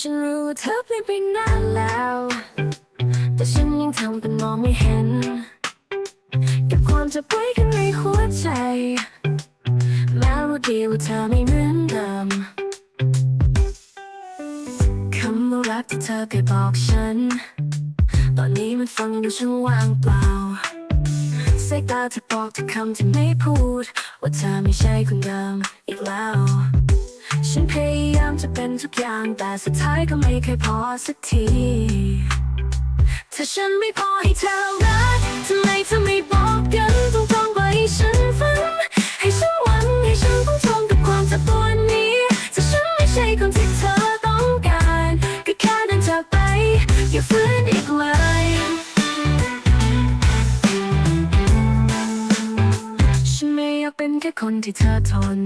ฉันรู้เธอเปลี่ยนไปนานแล้ว แต่ฉันยังทำเป็นมองไม่เห็น เก็บความจ็บไว้ข้างในหัวใจ แม้รู้ดีว่าเธอไม่เหมือนเดิมคำว่ารักที่เธอเคยบอกฉัน ตอนนี้มันฟังดูช่างว่างเปล่าสายตาที่บอกทุกคำที่ไม่พูด ว่าเธอไม่ใช่คนเดิมอีกแล้ว ฉันพยายามจะเป็นทุกอย่างแต่สุดท้ายก็ไม่เคยพอสักทีถ้าฉันไม่พอให้เธอรักทำไมเธอไม่บอกกันตรงๆว่าให้ฉันฝัน ให้ฉันหวังให้ฉันต้องทนกับความเจ็บปวดนี้ถ้าฉันไม่ใช่คนที่เธอต้องการก็แค่เดินจากไป อย่าฟื้นอีกเลยฉันไม่อยากเป็นแค่คนที่เธอทน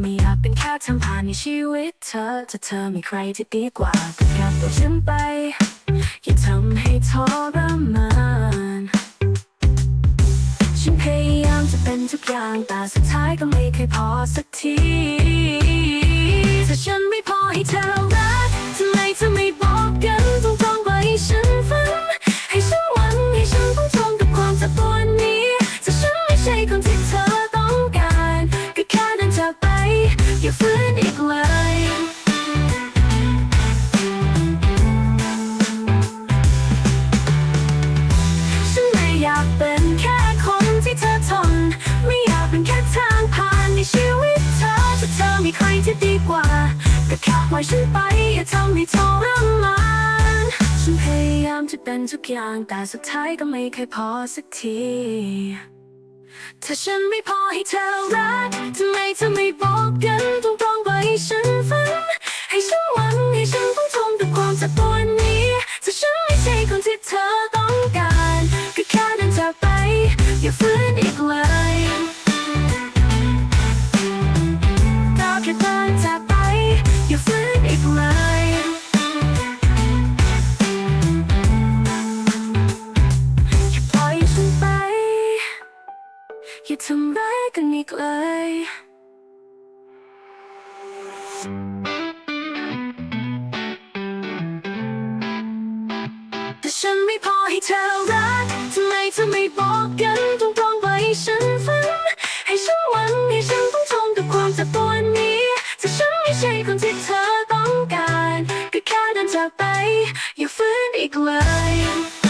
ไม่อยากเป็นแค่ทำผ่านในชีวิตเธอจะเธอมีใครที่ดีกว่าก็แค่ตัวฉันไป อย่าทำให้ทรมานฉันพยายามจะเป็นทุกอย่างแต่สุดท้ายก็ไม่เคยพอสักที ถ้าฉันไม่พอให้เธอ ล่อยฉันไปอย่าทำให้ทรมานฉันพยายามจะเป็นทุกอย่างแต่สุดท้ายก็ไม่เคยพอสักทีถ้าฉันไม่พอให้เธอรักทำไมเธอไม่บอกกันตรงๆว่าให้ฉัน อย่าทำร้ายกันอีกเลยแต่ฉันไม่พอให้เธอรักทำไมเธอไม่บอกกันต้องร้องไว้ฉันฟังให้ฉันหวังให้ฉันต้องทนกับความเจ็บปวดนี้ถ้าฉันไม่ใช่คนที่เธอต้องการ ก็แค่เดินจากไป อย่าฟื้นอีกเลย